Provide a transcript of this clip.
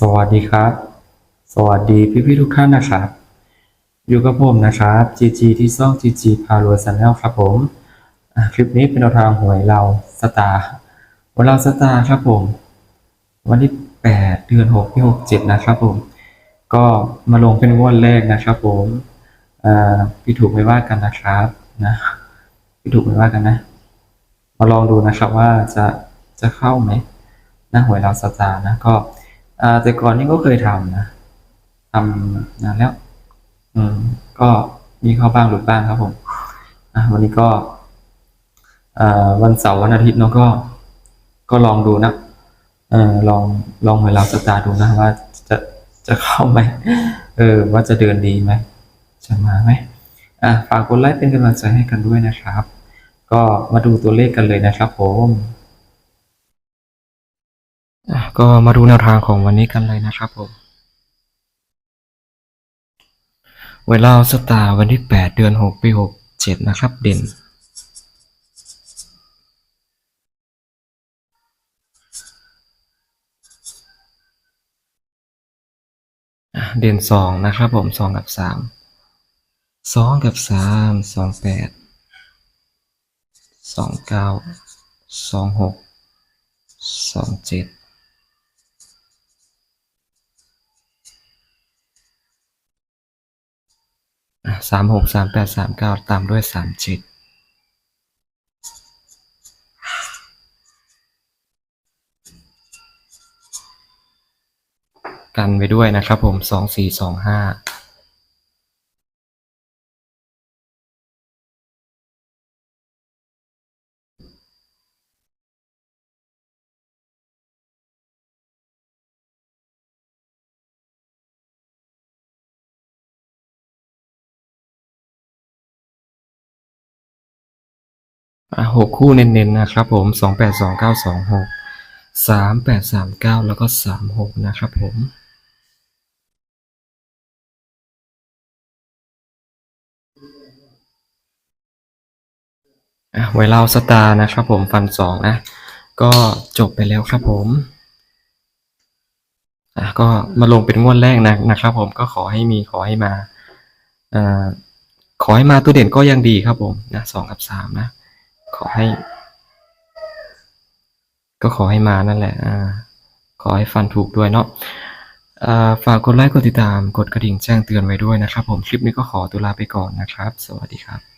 สวัสดีครับ สวัสดีพี่พี่ทุกท่านนะครับ อยู่กับผมนะครับ GG ที่ซ่อง GG พาลว Channel ครับผมคลิปนี้เป็นแนวทางหวยเราสตาร์หวยเราสตาร์ครับผม วันที่ 8 เดือน6ปี67 นะครับผม ก็มาลงเป็นงวดแรกนะครับผมพี่ถูกไม่ว่ากันนะครับนะพี่ถูกไม่ว่ากันนะ มาลองดูนะครับว่าจะจะเข้าไหมนะหวยเราสตาร์นะก็ แต่ก่อนนี่ก็เคยทำนะทำนานแล้ว อืม ก็มีเข้าบ้างหลุดบ้างครับผมอะวันนี้ก็วันเสาร์วันอาทิตย์เนาะก็ ก็ลองดูนะเออลองลองหวยเราสตาร์ดูนะว่าจะจะเข้าไหมเออ ว่าจะเดินดีไหมจะมาไหมอะฝากกดไลค์เป็นกำลังใจให้กันด้วยนะครับ ก็มาดูตัวเลขกันเลยนะครับผม ก็มาดูแนวทางของวันนี้กันเลยนะครับผม เวลาสตาร์วันที่ 8 เดือน 6 ปี 67 นะครับ เด่น เด่น 2 นะครับผม 2 กับ 3 2 กับ 3 28 29 26 27 สาสองหกสองเจ็ดสามหกสามแปดสามเก้าตามด้วยสามเจ็ดกันไปด้วยนะครับผมสองสี่สองห้า หกคู่เน้นๆนะครับผมสองแปดสองเก้าสองหกสามแปดสามเก้าแล้วก็สามหกนะครับผมอะไวเล่าสตาร์นะครับผมฟันสองนะก็จบไปแล้วครับผมอะก็มาลงเป็นงวดแรกนะนะครับ ผมก็ขอให้มีขอให้มาอ่าขอให้มาตัวเด่นก็ยังดีครับผมนะสองกับสามนะ ขอให้ ก็ขอให้มานั่นแหละอ่าขอให้ฟันถูกด้วยเนาะอ่าฝากกดไลค์กดติดตาม กดกระดิ่งแจ้งเตือนไว้ด้วยนะครับ ผมคลิปนี้ก็ขอตัวลาไปก่อนนะครับ สวัสดีครับ